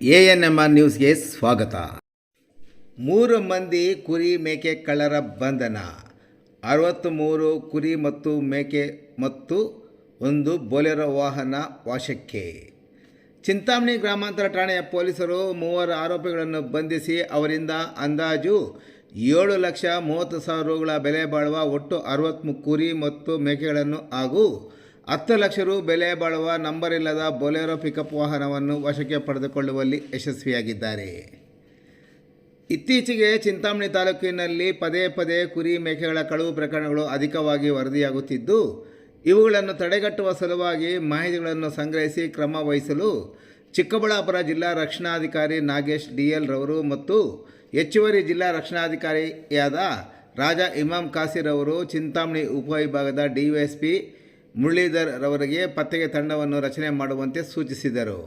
A N M R ನ್ಯೂಸ್ಗೆ ಸ್ವಾಗತ. ಮೂರು ಮಂದಿ ಕುರಿ ಮೇಕೆ ಕಳ್ಳರ ಬಂಧನ, ಅರವತ್ತ್ಮೂರು ಕುರಿ ಮತ್ತು ಮೇಕೆ ಮತ್ತು ಒಂದು ಬೊಲೆರೋ ವಾಹನ ವಾಶಕ್ಕೆ. ಚಿಂತಾಮಣಿ ಗ್ರಾಮಾಂತರ ಠಾಣೆಯ ಪೊಲೀಸರು ಮೂವರು ಆರೋಪಿಗಳನ್ನು ಬಂಧಿಸಿ ಅವರಿಂದ ಅಂದಾಜು ಏಳು ಲಕ್ಷ ಮೂವತ್ತು ಸಾವಿರ ರುಗಳ ಬೆಲೆ ಬಾಳುವ ಒಟ್ಟು ಅರವತ್ತ್ಮೂರು ಕುರಿ ಮತ್ತು ಮೇಕೆಗಳನ್ನು ಹಾಗೂ ಹತ್ತು ಲಕ್ಷ ರು ಬೆಲೆ ಬಾಳುವ ನಂಬರ್ ಇಲ್ಲದ ಬೊಲೆರೋ ಪಿಕಪ್ ವಾಹನವನ್ನು ವಶಕ್ಕೆ ಪಡೆದುಕೊಳ್ಳುವಲ್ಲಿ ಯಶಸ್ವಿಯಾಗಿದ್ದಾರೆ. ಇತ್ತೀಚೆಗೆ ಚಿಂತಾಮಣಿ ತಾಲೂಕಿನಲ್ಲಿ ಪದೇ ಪದೇ ಕುರಿ ಮೇಕೆಗಳ ಕಳುವು ಪ್ರಕರಣಗಳು ಅಧಿಕವಾಗಿ ವರದಿಯಾಗುತ್ತಿದ್ದು, ಇವುಗಳನ್ನು ತಡೆಗಟ್ಟುವ ಸಲುವಾಗಿ ಮಾಹಿತಿಗಳನ್ನು ಸಂಗ್ರಹಿಸಿ ಕ್ರಮ ವಹಿಸಲು ಚಿಕ್ಕಬಳ್ಳಾಪುರ ಜಿಲ್ಲಾ ರಕ್ಷಣಾಧಿಕಾರಿ ನಾಗೇಶ್ ಡಿಎಲ್ ರವರು ಮತ್ತು ಹೆಚ್ಚುವರಿ ಜಿಲ್ಲಾ ರಕ್ಷಣಾಧಿಕಾರಿಯಾದ ರಾಜಾ ಇಮಾಮ್ ಕಾಸಿರ್ ಅವರು ಚಿಂತಾಮಣಿ ಉಪವಿಭಾಗದ ಡಿವೈಎಸ್ಪಿ ಮುರಳೀಧರ್ ರವರಿಗೆ ಪತ್ತೆಗೆ ತಂಡವನ್ನು ರಚನೆ ಮಾಡುವಂತೆ ಸೂಚಿಸಿದರು.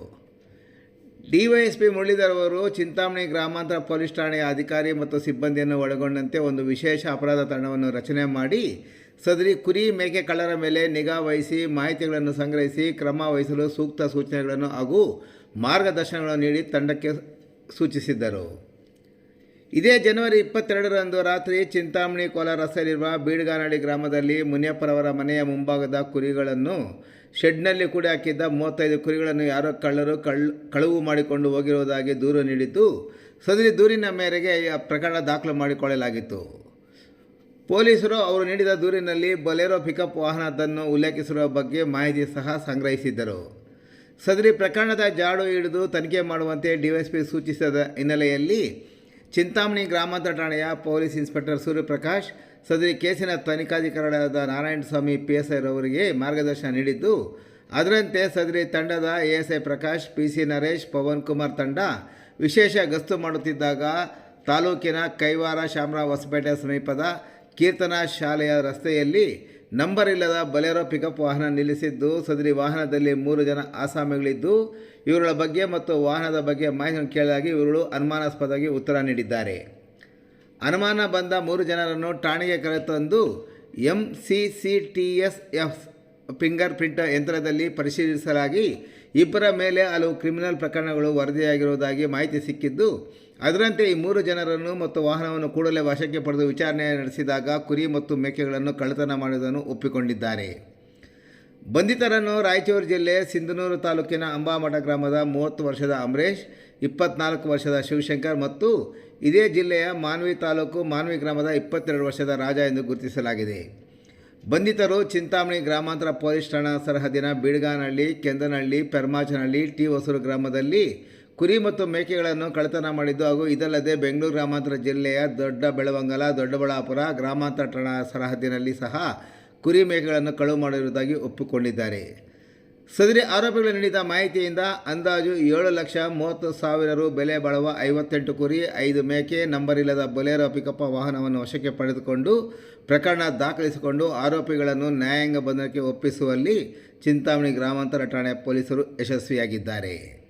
ಡಿವೈಎಸ್ಪಿ ಮುರಳೀಧರ್ ಅವರು ಚಿಂತಾಮಣಿ ಗ್ರಾಮಾಂತರ ಪೊಲೀಸ್ ಠಾಣೆಯ ಅಧಿಕಾರಿ ಮತ್ತು ಸಿಬ್ಬಂದಿಯನ್ನು ಒಳಗೊಂಡಂತೆ ಒಂದು ವಿಶೇಷ ಅಪರಾಧ ತಂಡವನ್ನು ರಚನೆ ಮಾಡಿ, ಸದರಿ ಕುರಿ ಮೇಕೆ ಕಳ್ಳರ ಮೇಲೆ ನಿಗಾ ವಹಿಸಿ ಮಾಹಿತಿಗಳನ್ನು ಸಂಗ್ರಹಿಸಿ ಕ್ರಮ ವಹಿಸಲು ಸೂಕ್ತ ಸೂಚನೆಗಳನ್ನು ಹಾಗೂ ಮಾರ್ಗದರ್ಶನಗಳನ್ನು ನೀಡಿ ತಂಡಕ್ಕೆ ಸೂಚಿಸಿದ್ದರು ಇದೇ ಜನವರಿ ಇಪ್ಪತ್ತೆರಡರಂದು ರಾತ್ರಿ ಚಿಂತಾಮಣಿ ಕೋಲಾರ ರಸ್ತೆಯಲ್ಲಿರುವ ಬೀಡ್ಗಾನಹಳ್ಳಿ ಗ್ರಾಮದಲ್ಲಿ ಮುನಿಯಪ್ಪರವರ ಮನೆಯ ಮುಂಭಾಗದ ಕುರಿಗಳನ್ನು ಶೆಡ್ನಲ್ಲಿ ಕೂಡ ಹಾಕಿದ್ದ ಮೂವತ್ತೈದು ಕುರಿಗಳನ್ನು ಯಾರೋ ಕಳ್ಳರು ಕಳ್, ಕಳುವು ಮಾಡಿಕೊಂಡು ಹೋಗಿರುವುದಾಗಿ ದೂರು ನೀಡಿದ್ದು, ಸದರಿ ದೂರಿನ ಮೇರೆಗೆ ಪ್ರಕರಣ ದಾಖಲು ಮಾಡಿಕೊಳ್ಳಲಾಗಿತ್ತು. ಪೊಲೀಸರು ಅವರು ನೀಡಿದ ದೂರಿನಲ್ಲಿ ಬೊಲೆರೋ ಪಿಕಪ್ ವಾಹನದನ್ನು ಉಲ್ಲೇಖಿಸಿರುವ ಬಗ್ಗೆ ಮಾಹಿತಿ ಸಹ ಸಂಗ್ರಹಿಸಿದ್ದರು. ಸದರಿ ಪ್ರಕರಣದ ಜಾಡು ಹಿಡಿದು ತನಿಖೆ ಮಾಡುವಂತೆ ಡಿವೈಎಸ್ಪಿ ಸೂಚಿಸಿದ ಹಿನ್ನೆಲೆಯಲ್ಲಿ ಚಿಂತಾಮಣಿ ಗ್ರಾಮಾಂತರ ಠಾಣೆಯ ಪೊಲೀಸ್ ಇನ್ಸ್ಪೆಕ್ಟರ್ ಸೂರ್ಯಪ್ರಕಾಶ್, ಸದರಿ ಕೇಸಿನ ತನಿಖಾಧಿಕಾರಿಗಳಾದ ನಾರಾಯಣಸ್ವಾಮಿ ಪಿ ಎಸ್ ಐರವರಿಗೆ ಮಾರ್ಗದರ್ಶನ ನೀಡಿದ್ದು, ಅದರಂತೆ ಸದರಿ ತಂಡದ A S I Prakash P C Naresh, Pavan Kumar ತಂಡ ವಿಶೇಷ ಗಸ್ತು ಮಾಡುತ್ತಿದ್ದಾಗ ತಾಲೂಕಿನ ಕೈವಾರ ಶಾಮರಾವ್ ಹೊಸಪೇಟೆ ಸಮೀಪದ ಕೀರ್ತನಾ ಶಾಲೆಯ ರಸ್ತೆಯಲ್ಲಿ ನಂಬರ್ ಇಲ್ಲದ ಬಲೆರೋ ಪಿಕಪ್ ವಾಹನ ನಿಲ್ಲಿಸಿದ್ದು, ಸದರಿ ವಾಹನದಲ್ಲಿ ಮೂರು ಜನ ಆಸಾಮಿಗಳಿದ್ದು, ಇವರುಗಳ ಬಗ್ಗೆ ಮತ್ತು ವಾಹನದ ಬಗ್ಗೆ ಮಾಹಿತಿಯನ್ನು ಕೇಳಲಾಗಿ ಇವರುಗಳು ಅನುಮಾನಾಸ್ಪದವಾಗಿ ಉತ್ತರ ನೀಡಿದ್ದಾರೆ. ಅನುಮಾನ ಬಂದ ಮೂರು ಜನರನ್ನು ಠಾಣೆಗೆ ಕರೆತಂದು M C C T S F finger print ಯಂತ್ರದಲ್ಲಿ ಪರಿಶೀಲಿಸಲಾಗಿ ಇಬ್ಬರ ಮೇಲೆ ಹಲವು ಕ್ರಿಮಿನಲ್ ಪ್ರಕರಣಗಳು ವರದಿಯಾಗಿರುವುದಾಗಿ ಮಾಹಿತಿ ಸಿಕ್ಕಿದ್ದು, ಅದರಂತೆ ಈ ಮೂರು ಜನರನ್ನು ಮತ್ತು ವಾಹನವನ್ನು ಕೂಡಲೇ ವಶಕ್ಕೆ ಪಡೆದು ವಿಚಾರಣೆ ನಡೆಸಿದಾಗ ಕುರಿ ಮತ್ತು ಮೇಕೆಗಳನ್ನು ಕಳ್ಳತನ ಮಾಡುವುದನ್ನು ಒಪ್ಪಿಕೊಂಡಿದ್ದಾರೆ. ಬಂಧಿತರನ್ನು ರಾಯಚೂರು ಜಿಲ್ಲೆ ಸಿಂಧನೂರು ತಾಲೂಕಿನ ಅಂಬಾಮಠ ಗ್ರಾಮದ ಮೂವತ್ತು ವರ್ಷದ ಅಮರೇಶ್, ಇಪ್ಪತ್ನಾಲ್ಕು ವರ್ಷದ ಶಿವಶಂಕರ್ ಮತ್ತು ಇದೇ ಜಿಲ್ಲೆಯ ಮಾನ್ವಿ ತಾಲೂಕು ಮಾನ್ವಿ ಗ್ರಾಮದ ಇಪ್ಪತ್ತೆರಡು ವರ್ಷದ ರಾಜ ಎಂದು ಗುರುತಿಸಲಾಗಿದೆ. ಬಂಧಿತರು ಚಿಂತಾಮಣಿ ಗ್ರಾಮಾಂತರ ಪೊಲೀಸ್ ಠಾಣಾ ಸರಹದಿನ ಬೀಡ್ಗಾನಹಳ್ಳಿ, ಕೆಂದನಹಳ್ಳಿ, ಪೆರ್ಮಾಚನಹಳ್ಳಿ, ಟಿ ಹೊಸೂರು ಗ್ರಾಮದಲ್ಲಿ ಕುರಿ ಮತ್ತು ಮೇಕೆಗಳನ್ನು ಕಳ್ಳತನ ಮಾಡಿದ್ದು ಹಾಗೂ ಇದಲ್ಲದೆ ಬೆಂಗಳೂರು ಗ್ರಾಮಾಂತರ ಜಿಲ್ಲೆಯ ದೊಡ್ಡ ಬೆಳವಂಗಲ, ದೊಡ್ಡಬಳ್ಳಾಪುರ ಗ್ರಾಮಾಂತರ ಠಾಣಾ ಸರಹದಿನಲ್ಲಿ ಸಹ ಕುರಿ ಮೇಕೆಗಳನ್ನು ಕಳುವು ಮಾಡಿರುವುದಾಗಿ ಒಪ್ಪಿಕೊಂಡಿದ್ದಾರೆ. ಸದರಿ ಆರೋಪಿಗಳು ನೀಡಿದ ಮಾಹಿತಿಯಿಂದ ಅಂದಾಜು ಏಳು ಲಕ್ಷ ಮೂವತ್ತು ಸಾವಿರ ರು ಬೆಲೆ ಬಾಳುವ ಐವತ್ತೆಂಟು ಕುರಿ, ಐದು ಮೇಕೆ ನಂಬರ್ ಇಲ್ಲದ ಬೊಲೆರೋ ಪಿಕಪ್ಪ ವಾಹನವನ್ನು ವಶಕ್ಕೆ ಪಡೆದುಕೊಂಡು ಪ್ರಕರಣ ದಾಖಲಿಸಿಕೊಂಡು ಆರೋಪಿಗಳನ್ನು ನ್ಯಾಯಾಂಗ ಬಂಧನಕ್ಕೆ ಒಪ್ಪಿಸುವಲ್ಲಿ ಚಿಂತಾಮಣಿ ಗ್ರಾಮಾಂತರ ಠಾಣೆ ಪೊಲೀಸರು ಯಶಸ್ವಿಯಾಗಿದ್ದಾರೆ.